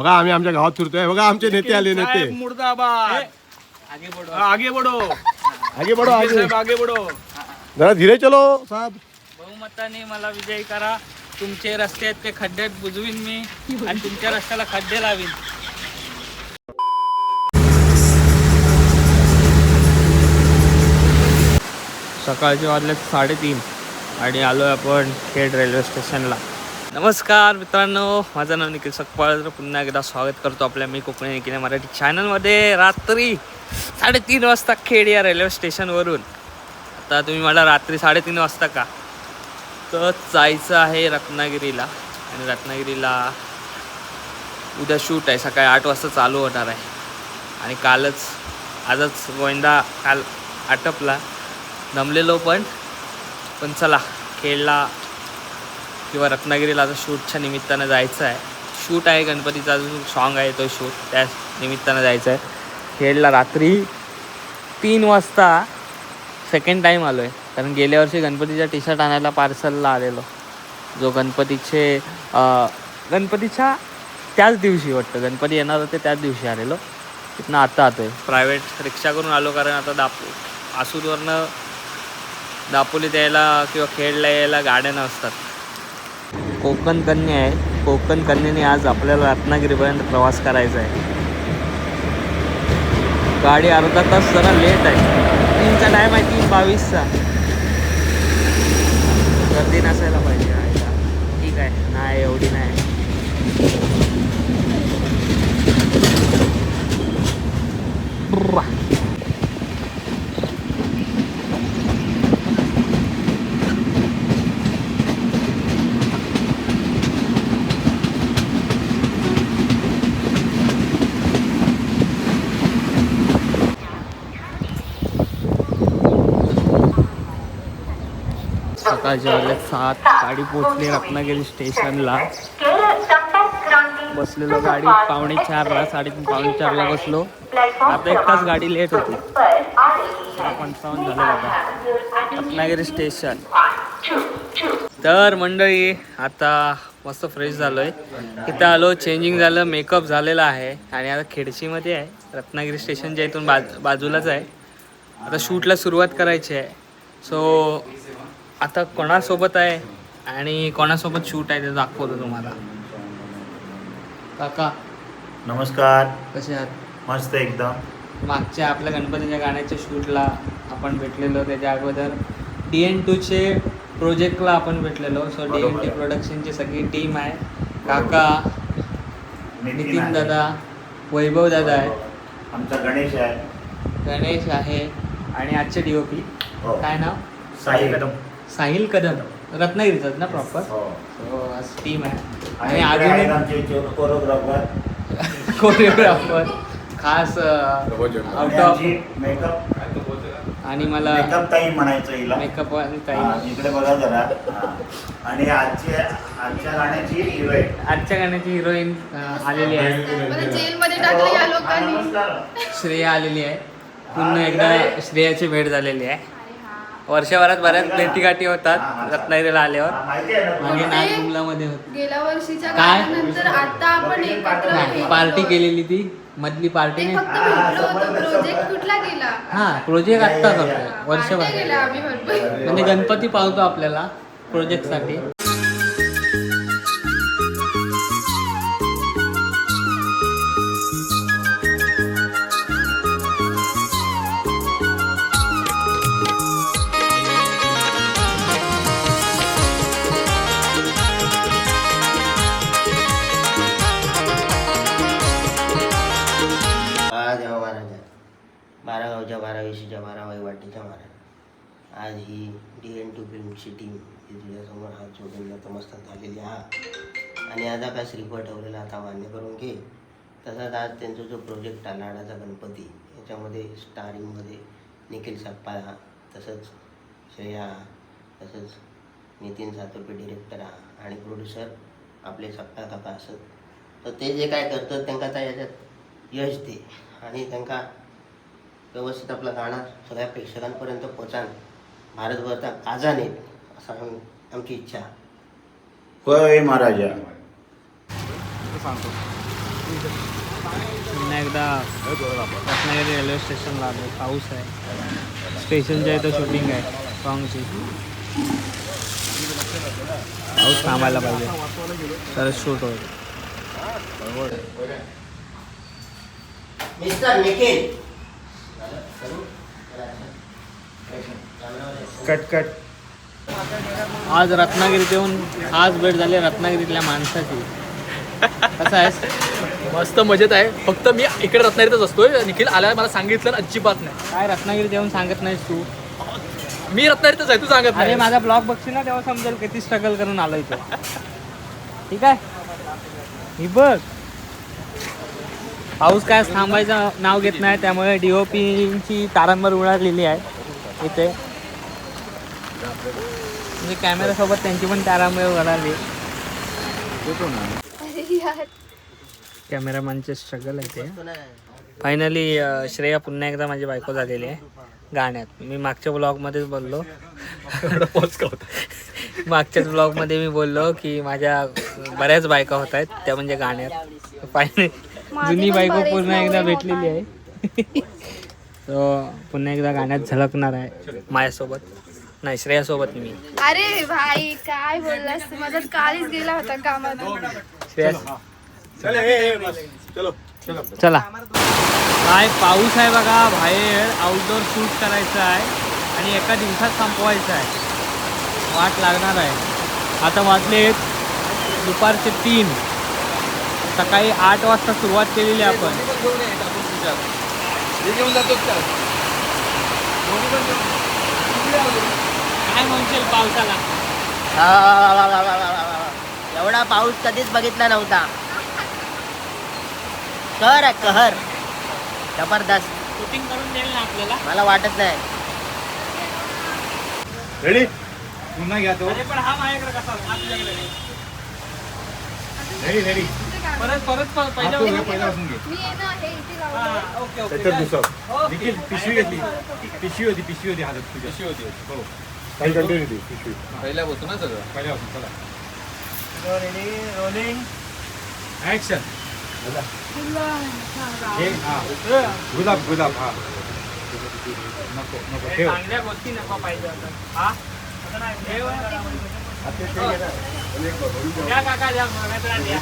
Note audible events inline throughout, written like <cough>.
बघा आम्ही आमच्या गावात फिरतोय. बघा आमचे नेते आले नेते. साहेब मुर्दाबाद. आगे बढ़ो हाँ, आगे बढ़ो आगे बढो आगे. साहेब आगे बढ़ो जरा धीरे चलो साहेब. बहुमताने मला विजयी करा. तुमचे रस्ते आहेत ते खड्ड्यात बुजवीन मी. आणि तुमच्या रस्त्याला खड्डे लावीन. सकाळचे वाजले साडेतीन आणि आलो आपण खेड रेल्वे स्टेशनला. नमस्कार मित्रांनो माझं नाव निखिल सकपाळ. पुन्हा एकदा स्वागत करतो आपल्या मी कोकणी निखिल मराठी चॅनलमध्ये रात्री साडेतीन वाजता खेड या रेल्वे स्टेशनवरून आता तुम्ही मला रात्री साडेतीन वाजता का? तर जायचं आहे रत्नागिरीला. आणि रत्नागिरीला उद्या शूट आहे. सकाळी आठ वाजता चालू होणार आहे. आणि कालच आजच गोविंदा काल आटपला. दमलेलो पण. पण चला खेळला किंवा रत्नागिरीला आता शूटच्या निमित्तानं जायचं आहे. शूट आहे गणपतीचा अजून सॉन्ग आहे तो शूट त्या निमित्तानं जायचं आहे. खेळला रात्री तीन वाजता सेकंड टाईम आलो आहे कारण गेल्या वर्षी गणपतीचा टी शर्ट आणायला पार्सलला आलेलो. जो गणपतीचे गणपतीच्या त्याच दिवशी वाटतं. गणपती येणार होते त्याच दिवशी आलेलो. तिथनं आता आतो आहे प्रायव्हेट रिक्षा करून आलो कारण आता दापो आसूरवरनं दापोलीत यायला किंवा खेडला यायला गाड्या नसतात. कोकण कन्या आहे. कोकण कन्याने आज आपल्याला रत्नागिरीपर्यंत प्रवास करायचा आहे. गाडी अर्धा तास जरा लेट आहे. तीनचा टाईम आहे तीन बावीसचा. गर्दी नसायला पाहिजे. ठीक आहे. नाही एवढी नाही ब्रा. सकाळच्या वेळेला सात गाडी पोचली रत्नागिरी स्टेशनला. बसलेलो गाडी पावणे चारला साडेतीन पावणे चारला बसलो. आता एक तास गाडी लेट होती. पंचावन्न झालं बाबा. रत्नागिरी स्टेशन. तर मंडळी आता मस्त फ्रेश झालो आहे इथं आलो चेंजिंग झालं मेकअप झालेला आहे. आणि आता खेडशीमध्ये आहे. रत्नागिरी स्टेशनच्या इथून बाज बाजूलाच आहे. आता शूटला सुरुवात करायची आहे. सो आता कोणासोबत आहे आणि कोणासोबत शूट आहे ते दाखवतो तुम्हाला. काका नमस्कार. कसे आहात? मस्त एकदम. मागच्या आपल्या गणपतीच्या गाण्याच्या शूटला आपण भेटलेलो त्याच्या अगोदर. डी एन टूचे प्रोजेक्टला आपण भेटलेलो. सो डी एन बरोबर टी आहे. प्रोडक्शनची सगळी टीम आहे. काका नितीन. दादा वैभव दादा आहे आमचा गणेश आहे. गणेश आहे. आणि आजचे डी ओ पी हो. काय नाव? साई कदम साहिल कदम रत्नागिरीचाच ना प्रॉपर हो. सो आज टीम आहे. आणि आणि इकडे आहेत अजून आमचे कोरिओग्राफर कोरिओग्राफर <laughs> खास आउट ऑफ मेकअप आणि मला मेकअप ताई म्हणायचं हिला. मेकअप आणि हा, काही इकडे बघा जरा. हा. आणि आजची आजच्या गाण्याची हिरोईन आजच्या गाण्याची हिरोईन आलेली आहे. मला जेलमध्ये टाकलं या लोकांनी. नमस्कार. श्रेया आलेली आहे. पुन्हा एकदा श्रेयाची भेट झालेली आहे. वर्षभरात बऱ्याच भेटीगाठी होतात रत्नागिरीला आल्यावर. मागे होत. गेल्या वर्षीच्या काय? गाण्यानंतर आता आपण एकत्र नाही भेटलो. पार्टी केलेली ती? मधली पार्टी ते नाही? फक्त भेटलो होतो. प्रोजेक्ट कुठला गेला? हा प्रोजेक्ट आत्ता पार्ट्या वर्षभर. गेला आम्ही भरपूर. म्हणजे गणपती पावतो आपल्याला प्रोजेक्टसाठी. बारागावच्या बारावीशीच्या बारा विशीच्या बारा महाराज आज ही डी एन टू फिल्मची टीम ही तुझ्यासमोर हात जोडून नतमस्तक झालेली हा आणि आज काय श्रीफळ ठेवलेला आता मान्य करून घे. तसंच आज त्यांचा जो प्रोजेक्ट आहे लाडाचा गणपती याच्यामध्ये स्टारिंगमध्ये निखिल सप्पाळा तसंच श्रेया तसंच नितीन सातोपे डिरेक्टर हा आणि प्रोड्युसर आपले सप्पा काका असत. तर ते जे काय करतात त्यांना त्या याच्यात यश दे. आणि त्यांना व्यवस्थित आपलं गाणं सगळ्या प्रेक्षकांपर्यंत पोचान भारतभरचा गाजाने असं आम- आमची इच्छा. होय महाराजा. सांगतो पुन्हा एकदा रत्नागिरी रेल्वे स्टेशनला आलो पाऊस आहे. स्टेशनच्या इथं शूटिंग आहे. सॉंगची पाऊस थांबायला पाहिजे. तरच शूट होईल. Mister Nikhil cut cut. आज रत्नागिरीत येऊन आज भेट झाली रत्नागिरीतल्या माणसाची. कसं आहेस? मस्त मजेत आहे. फक्त मी इकडे रत्नागिरीतच असतोय. निखिल आल्यावर मला सांगितलं अजिबात नाही. काय रत्नागिरीत येऊन सांगत नाहीस तू? मी रत्नागिरीतच आहे तू सांगत अरे नाही माझा ब्लॉग बघशील ना तेव्हा समजेल किती स्ट्रगल करून आलोय तो. ठीक आहे? ही बघ. पाऊस काय थांबायचं नाव घेत नाही त्यामुळे डीओपीची तारांवर उडालेली आहे इथे. म्हणजे कॅमेऱ्यासोबत त्यांची पण तारांबर उडाली. कॅमेरामॅनचे स्ट्रगल आहे ते. फायनली श्रेया पुन्हा एकदा माझी बायको झालेली आहे. गाण्यात. मी मागच्या ब्लॉगमध्येच बोललो. मागच्याच ब्लॉगमध्ये मी बोललो की माझ्या बऱ्याच बायका होत आहेत त्या म्हणजे गाण्यात. फायनली जुनी पण बायको पुन्हा एकदा भेटलेली आहे. <laughs> तो पुन्हा एकदा गाण्यात झळकणार आहे माझ्यासोबत नाही श्रेयासोबत मी. अरे भाई काय बोललास तू? माझा काळीच गेला होता कामात श्रेया चलो चलो. चला. काय पाऊस आहे बघा बाहेर आउटडोर शूट करायचं आहे आणि एका दिवसात संपवायचं आहे. वाट लागणार आहे. आता वाजले दुपारचे तीन. सकाळी आठ वाजता सुरुवात केलेली आहे आपण. काय म्हणशील पावसाला? एवढा पाऊस कधीच बघितला नव्हता. कहर आहे कहर जबरदस्त. शूटिंग करून देईल ना आपल्याला? मला वाटत नाही. रेडी पुन्हा घ्या तो. अरे पण हा माझ्याकडे कसा? हा नाही. रेडी रेडी परत परत पहिल्या तू घे, पहिल्यापासून घे मी आहे ना हे इथे लावलं हा, ओके ओके. त्याच्यात दुसरं निखिल पिशवी घेतली. पिशवी होती पिशवी होती हातात तुझ्या. पिशवी होती हो. काही कंटिन्यू पिशवी. पहिल्यापासून ना सगळं? पहिल्यापासून चला. रोलिंग ऍक्शन हे हा. गुलाब गुलाब हा. नको नको ठेव. चांगल्या गोष्टी नको पाहिजे आता. हा? नाही, ठेव. काका द्या आवडतो. हा, द्या.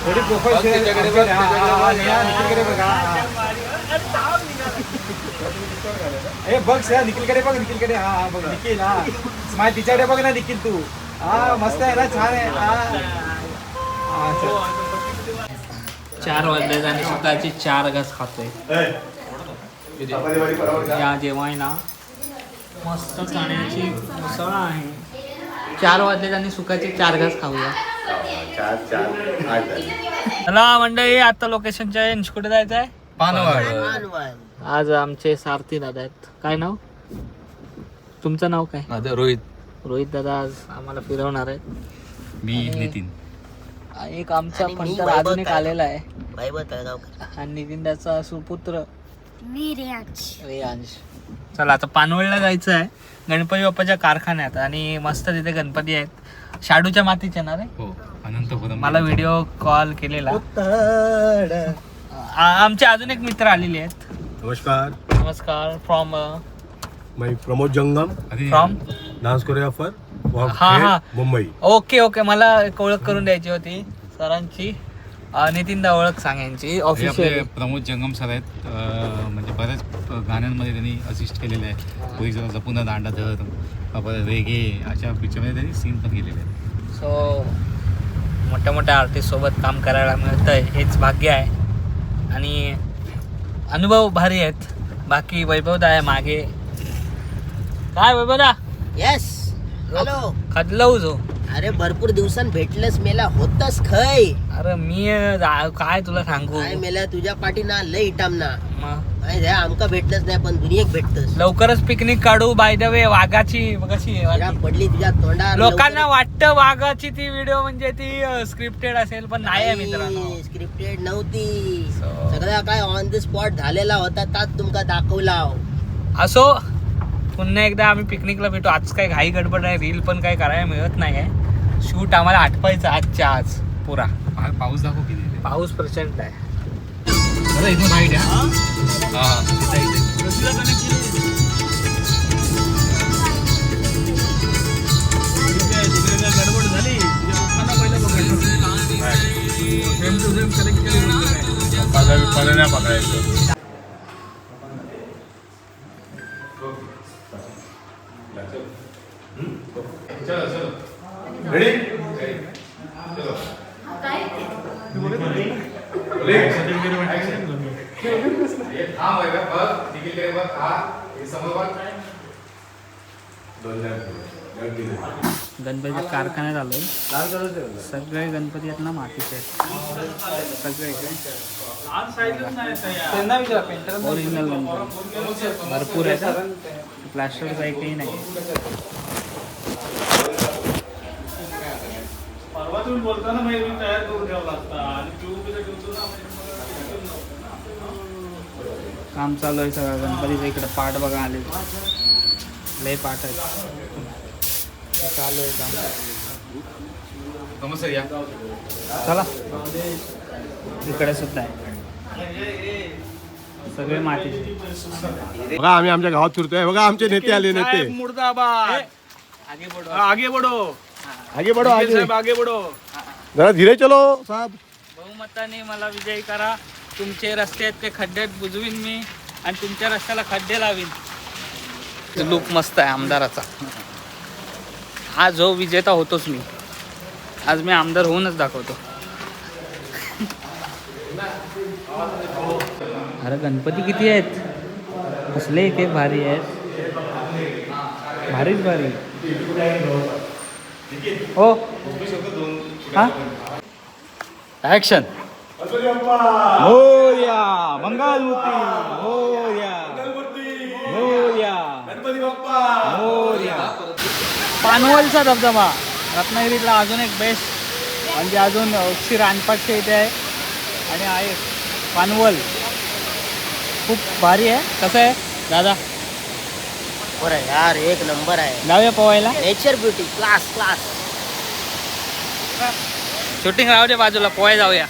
थोडी प्रोफाईल बघ, निखिलकडे बघा हे बघ निखिलकडे बघ निखिलकडे हा हा बघ निखिल हा स्माईल तिच्याकडे बघ ना निखिल तू हा मस्त आहे ना छान आहे हा. चार वाजले आणि सकाळची चार घास खातोय या जेव्हा ना मस्त मुसळ आहे. चार वाजले आणि सुकाचे चार घास खाऊया. चार चार आठ झाले चला मंडळी आता लोकेशनच्या एंच कुठे जायचं आहे मानवण. आज आमचे सारथी दादा आहेत. काय नाव? तुमचं नाव काय? माझं रोहित. रोहित दादा आज आम्हाला फिरवणार आहेत. मी नितीन. एक आमचा आणि मी पंतर वैभव अजून एक तायगाव. आलेला आहे आणि नितीन त्याचा सुपुत्र मी रेयांश. रेयांश. चला आता पानवळला जायचं आहे गणपती बाप्पाच्या कारखान्यात आणि मस्त तिथे गणपती आहेत. शाडूच्या मातीचे ना रे हो अनंतपुरम मला व्हिडिओ कॉल केलेला. आ- आमचे अजून एक मित्र आलेले आहेत. नमस्कार. नमस्कार फ्रॉम मैं प्रमोद जंगम. फ्रॉम डान्स कोरिओग्राफर हा, हा. मुंबई ओके ओके मला एक ओळख करून द्यायची होती सरांची. नितीन दा ओळख सांग यांची ऑफिशियल प्रमोद जंगम सर आहेत. म्हणजे बऱ्याच गाण्यांमध्ये त्यांनी असिस्ट केलेलं आहे. पोलीस जपून दांडा धर रेगे अशा पिक्चरमध्ये त्यांनी सीन पण केलेले आहेत. सो मोठ्या मोठ्या आर्टिस्ट सोबत काम करायला मिळतं आहे हेच भाग्य आहे. आणि अनुभव भारी आहेत. बाकी वैभवदा आहे मागे. काय वैभवदा? येस हॅलो खदलव जो अरे भरपूर दिवसांनी भेटलंस मेला होतस खय अरे मी जा- काय तुला सांगू? काय मेला तुझ्या पाठी ना लय इटाम ना. मग आहे, आमका भेटलंच नाही पण दुनियेक भेटतस. लवकरच पिकनिक काढू बाय द वे वाघाची कशी आहे जरा वाघी? पडली तुझ्या तोंडावर लोकांना वाटतं वाघाची ती व्हिडिओ म्हणजे ती स्क्रिप्टेड असेल पण नाही आहे मित्रांनो. स्क्रिप्टेड नव्हती. So- सगळा काय ऑन द स्पॉट झालेला होता तात तुमका दाखवला असो पुन्हा एकदा आम्ही पिकनिकला भेटू. आज काय घाई गडबड आहे रील पण काय करायला मिळत नाही आहे शूट आम्हाला आठवायचं आजच्या आज पुरा. पाऊस दाखव किती. पाऊस प्रचंड आहे. इथून राईट इथं- गणपती कारखान्यात आलोय सगळे गणपती आहेत ना मातीचे. आहेत सगळे त्यांना विचारा पेंटर ओरिजिनल गणपती. भरपूर आहेत. प्लास्टरचा एकही नाही. काम चालू आहे सगळं. गणपतीचं इकडे पाठ बघा आले. लय पाठ आहे चालू आहे काम. नमस्ते या. चला. इकडे सुद्धा आहे. सगळे मातीचे. बघा आम्ही आमच्या गावात फिरतोय. बघा आमचे नेते आले नेते. मुर्दाबाद. आगे बढो आगे बढो आगे. आगे बढो जरा धीरे चलो साहब. बहुमताने मला विजयी करा. तुमचे रस्ते आहेत ते खड्ड्यात बुजवीन मी. आणि तुमच्या रस्त्याला खड्डे लावीन. लुक मस्त आहे आमदाराचा. हा जो विजेता होतोच मी. आज मी आमदार होऊनच दाखवतो. अरे गणपती किती आहेत? कसले एक एक भारी आहेत? भारीच भारी. हो. हा? ऍक्शन मोर्या मंगलमूर्ती मोर्या मोर्या पानवलचा धबधबा. रत्नागिरीतला अजून एक बेस्ट म्हणजे अजून श्री रानपाटच्या इथे आहे. आणि आहे पानवल. खूप भारी आहे. कसं आहे? दादा? बरं यार एक नंबर आहे. जाऊया पोवायला? Nature beauty class class shooting राहू दे बाजूला पोहाय जाऊया.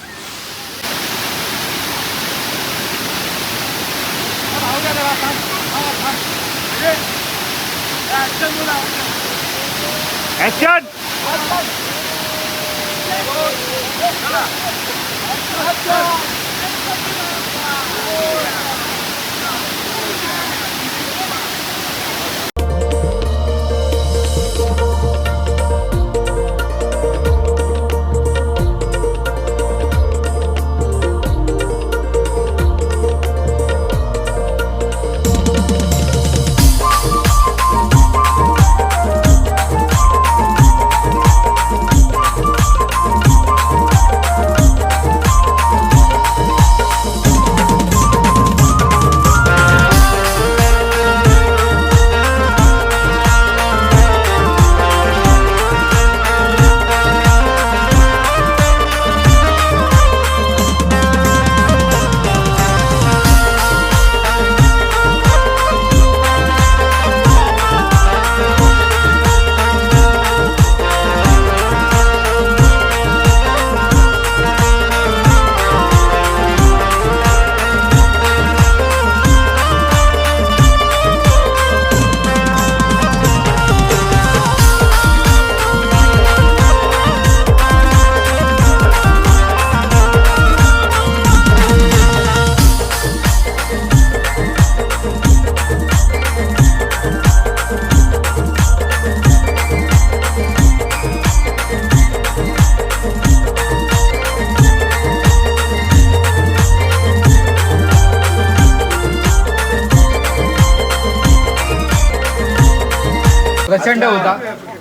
प्रचंड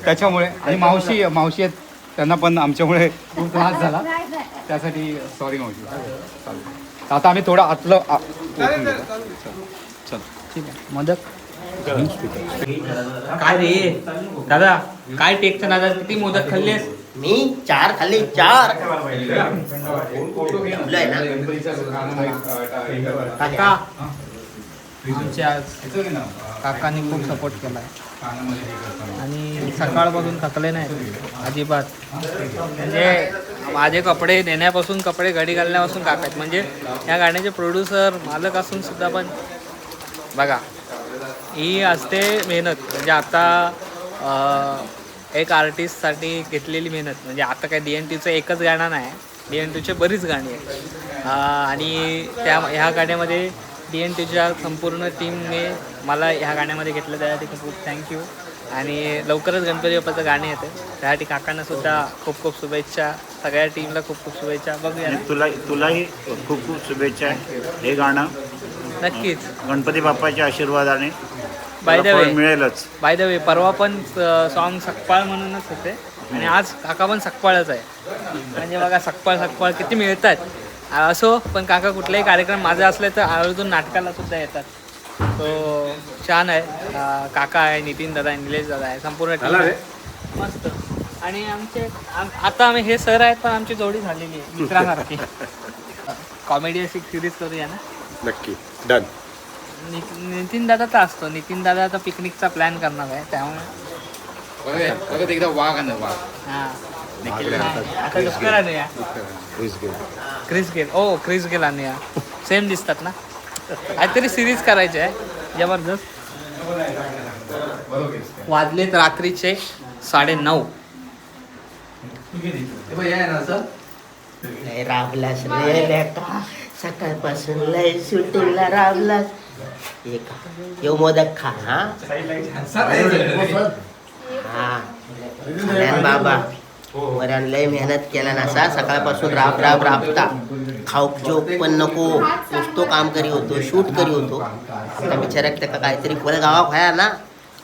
त्याच्यामुळे आणि मावशी मावशी आहेत त्यांना पण आमच्यामुळे खूप त्रास झाला. त्यासाठी सॉरी मावशी. चालेल. आता आम्ही थोडं आतलं आ- ओळखून घेतो. चल. ठीक आहे. मोदक काय रे? दादा काय टेकचं दादा किती मोदक खाल्लेस? मी? चार खाल्ले चार. ठेवलंय ना? काका आमचे आज येतो की ना काकांनी खूप सपोर्ट केला आहे हे. आणि सकाळपासून थकले नाही अजिबात. म्हणजे माझे कपडे नेण्यापासून कपडे घडी घालण्यापासून काकायत म्हणजे या गाण्याचे प्रोड्युसर मालक असून सुद्धा पण बघा ही असते मेहनत. म्हणजे आता एक आर्टिस्टसाठी घेतलेली मेहनत. म्हणजे आता काय डी एन टीचं एकच गाणं नाही. डी एन टीचे बरीच गाणी आहेत. आणि त्या ह्या गाण्यामध्ये डी एन टीच्या संपूर्ण टीमने मला ह्या गाण्यामध्ये घेतलं त्यासाठी खूप खूप थँक्यू आणि लवकरच गणपती बाप्पाचं गाणे येते. त्यासाठी काकांना सुद्धा खूप खूप शुभेच्छा. सगळ्या टीमला खूप खूप शुभेच्छा. बघूया. ना. तुला तुलाही खूप खूप शुभेच्छा हे गाणं. नक्कीच. गणपती बाप्पाच्या आशीर्वादाने बाय द तुला फळ वे मिळेलच. बाय द वे परवा पण सॉन्ग सकपाळ म्हणूनच होते. आणि आज काका पण सकपाळच आहे. म्हणजे बघा सकपाळ सकपाळ किती मिळतात. असो पण काका कुठलाही कार्यक्रम माझा असले तर आवर्जून नाटकाला सुद्धा येतात. तो छान आहे. काका आहे नितीन दादा आहे निलेश दादा आहे संपूर्ण. मस्त. आणि आमचे आम- आता आम्ही हे सर आहेत पण आमची जोडी झालेली आहे मित्रासारखी. कॉमेडी अशी सिरीज करूया ना? नक्की. डन नि- नितीन दादाचा असतो. नितीन दादा आता पिकनिकचा प्लॅन करणार आहे त्यामुळे. एकदा वाघ आणा वाघ. हा. क्रिस गेल ओ क्रिस गेल आणूया सेम दिसतात ना? काहीतरी सिरीज करायची आहे. जबरदस्त. वाजलेत रात्रीचे साडे नऊ लय राबलास लेका सकाळपासून लय सुटूला राबलास. येऊ मोदक खा हा. हा. बाबा. वऱ्यान लय मेहनत केला नसा सकाळपासून राब राब राबता. खाऊक जोक पण नको. नुसतो काम करी होतो शूट करी होतो. त्या बिचाऱ्याक त्याका काहीतरी फळ गावा खाया ना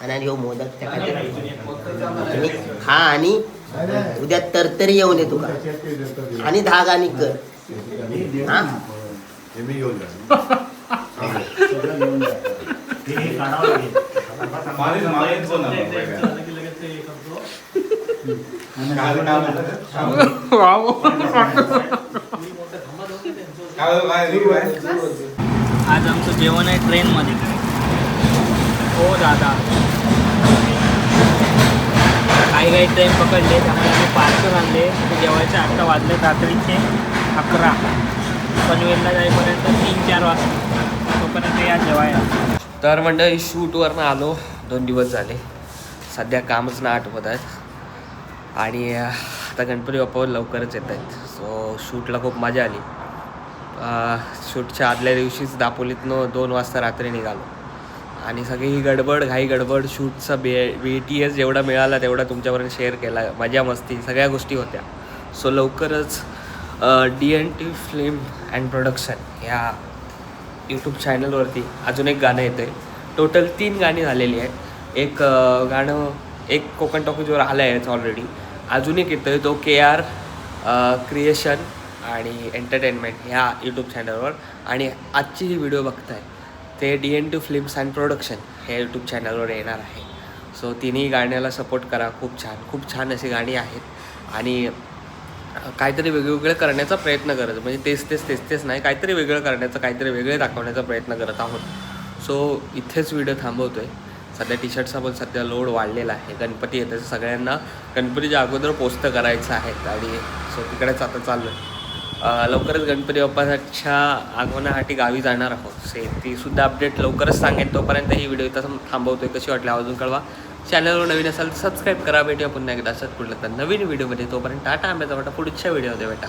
आणि येऊ मोदक त्या तुम्ही खा आणि उद्या तरतरी येऊन ये तुका आणि दहा गाणी कर. हा? <laughs> आज आमचं जेवण आहे ट्रेनमध्ये. हो दादा. काही काही ट्रेन पकडले त्यामुळे आम्ही पार्सल आणले. जेवायचे आत्ता वाजले रात्रीचे अकरा. पनवेलला जाईपर्यंत तीन चार वाजता तोपर्यंत या जेवायला. तर मंडळी शूटवरनं आलो. दोन दिवस झाले. सध्या कामच ना आठवत आहेत. आणि आता गणपती बाप्पावर लवकरच येत आहेत. सो शूटला खूप मजा आली. शूटच्या आदल्या दिवशीच दापोलीतनं दोन वाजता रात्री निघालो. आणि सगळी ही गडबड घाई गडबड शूटचा बे बी टी एस जेवढा मिळाला तेवढा तुमच्यापर्यंत शेअर केला. मजा मस्ती सगळ्या गोष्टी होत्या. सो लवकरच D N T film and production ह्या यूट्यूब चॅनलवरती अजून एक गाणं येतं आहे टोटल तीन गाणी झालेली आहेत. एक गाणं एक कोकण टॉकीजवर आलं आहेच ऑलरेडी अजून एक येतं आहे तो के आर क्रिएशन आणि एंटरटेनमेंट ह्या यूट्यूब चॅनलवर आणि आजची ही व्हिडिओ बघताय ते D N two films and production हे यूट्यूब चॅनलवर येणार आहे. सो तिन्ही गाण्याला सपोर्ट करा. खूप छान. खूप छान अशी गाणी आहेत. आणि काहीतरी वेगवेगळं करण्याचा प्रयत्न करत म्हणजे तेच तेच तेच तेच नाही काहीतरी वेगळं करण्याचा काहीतरी वेगळे दाखवण्याचा प्रयत्न करत आहोत. सो इथेच व्हिडिओ थांबवतो आहे सध्या टी शर्टचा पण सध्या लोड वाढलेला आहे. गणपती आहे त्याचं सगळ्यांना गणपतीच्या अगोदर पोस्ट करायचं आहे. आणि सो तिकडेच आता चाललं आहे. लवकरच गणपती बाप्पाच्या आगमनासाठी गावी जाणार आहोत. से ती सुद्धा अपडेट लवकरच सांगेन. तोपर्यंत ही व्हिडिओ इथं थांबवतोय. कशी वाटली अजून कळवा. चॅनलवर नवीन असाल तर सबस्क्राईब करा. भेटूया पुन्हा एकदा. असंच पुढलं तर नवीन व्हिडिओमध्ये तोपर्यंत टाटा आंब्याचा वाटा. पुढच्या व्हिडिओमध्ये भेटा.